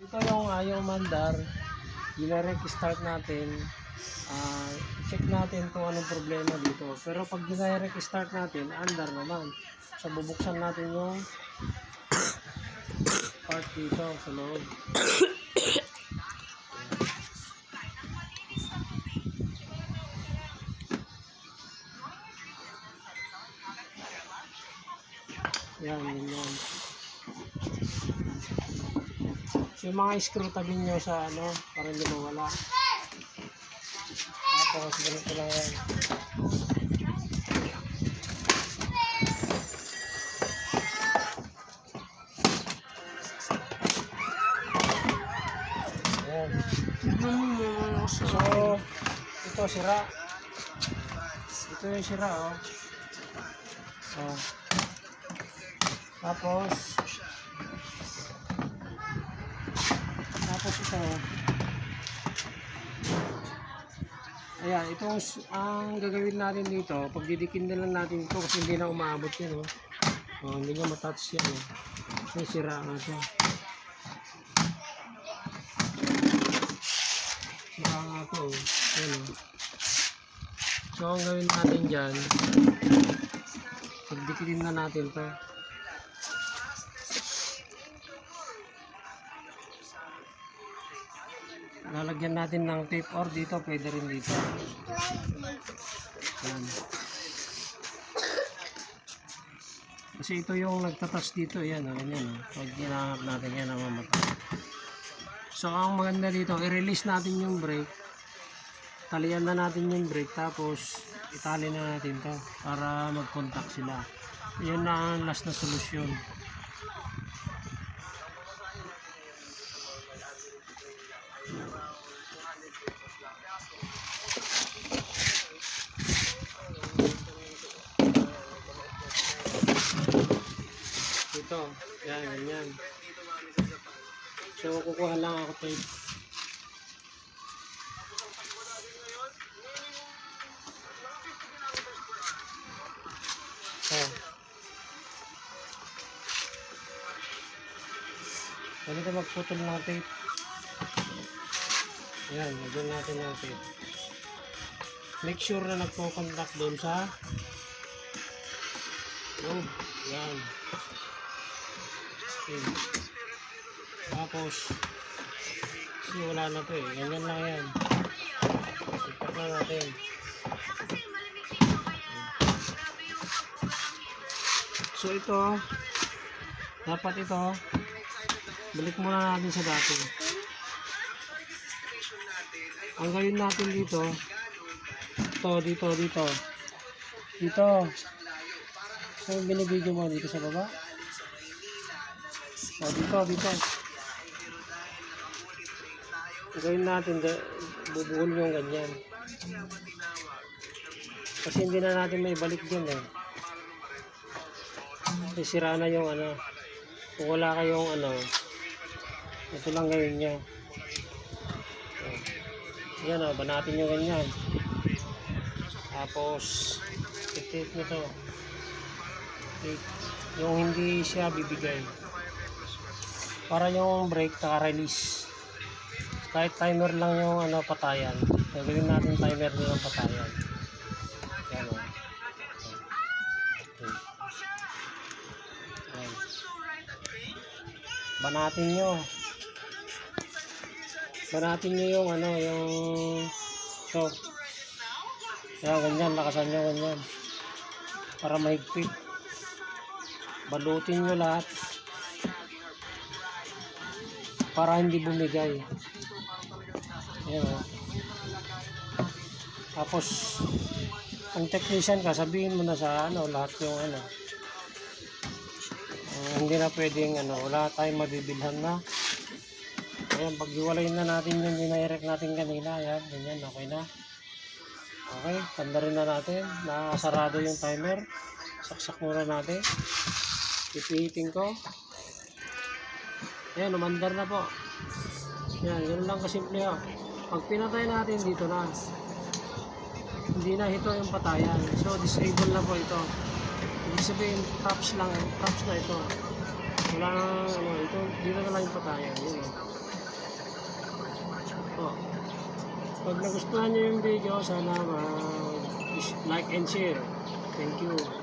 Ito yung ayaw mandar. Dinarek start natin. Ah, check natin kung anong problema dito. Pero pag dinarek start natin, andar naman. So bubuksan natin yung part dito sa loob. Yan, ganyan. So, yung mga screw tabi nyo sa ano, para hindi mawala. Tapos, ganito lang yan. So, ito sira. Ito yung sira, oh. So, tapos, tapos ito, ayan, itong, ang gagawin natin dito, pagdidikin na lang natin ito kasi hindi na umaabot yun, oh. Oh, hindi nga matouch yan, oh. May sira nga ito. Sira nga ito, oh. Yan, oh. So, ang gawin natin dyan, pagdikitin na natin to. Lalagyan natin ng tape or dito, pwede rin dito. Yan. Kasi ito yung nagtatas dito, yan, oh, ganyan. Oh. Pag ginahap natin yan, namamatay. So, ang maganda dito, i-release natin yung brake. Talian na natin yung brake, tapos itali na natin to para mag-contact sila. Yan na ang last na solusyon. Ito, yan, ganyan. So, kukuha lang ako tape. Oh. Pwede ka magputol ng tape. Yan, lagyan natin ng tape. Make sure na nagpo-contact doon sa loob. Yan. Okay. Tapos, kasi wala na to eh. Ganyan lang yan. Ipat na natin. So ito, dapat ito, balik muna natin sa dati. Ang gawin natin dito, ito, dito, dito. Dito. So binibigyan mo dito sa baba. O dito, dito. Gawin natin, bubuhol yung ganyan. Kasi hindi na natin may balik dyan eh. Kasi sira na yung ano. Kung wala kayong ano, ito lang gawin nyo. Oh. Yan o, banatin nyo ganyan. Tapos, titip nyo to. Tape. Yung hindi siya bibigay. Para yung brake naka-release. Kahit timer lang yung ano, patayan. Gagawin natin timer din ng patayan. Yan o. Okay. Ayan. Banatin nyo. Banatin nyo yung ano, yung so. Yan, ganyan, lakasan nyo, ganyan. Para mahigpit. Balutin nyo lahat. Para hindi bumigay. Ayan o. Tapos, kung technician ka, sabihin mo na sa ano, lahat yung ano. Ah, hindi na pwedeng ano, wala tayong mabibilhan na. Ayan, paghiwalayin na natin yung dinirect natin kanina. Ayan, ganyan, okay na. Okay, tanda rin na natin. Nakasarado yung timer. Saksak muna natin. Ipihitin ko. Ayan, umandar na po. Ayan, ganun lang kasimple o. Pag pinatay natin dito na, hindi na ito yung patayan. So, disable na po ito. Ibig sabihin, tops lang, tops na ito. Wala na, ano, ito, dito na lang yung patayan. Yun o. Pag nagustuhan nyo yung video, sana mag-like and share. Thank you.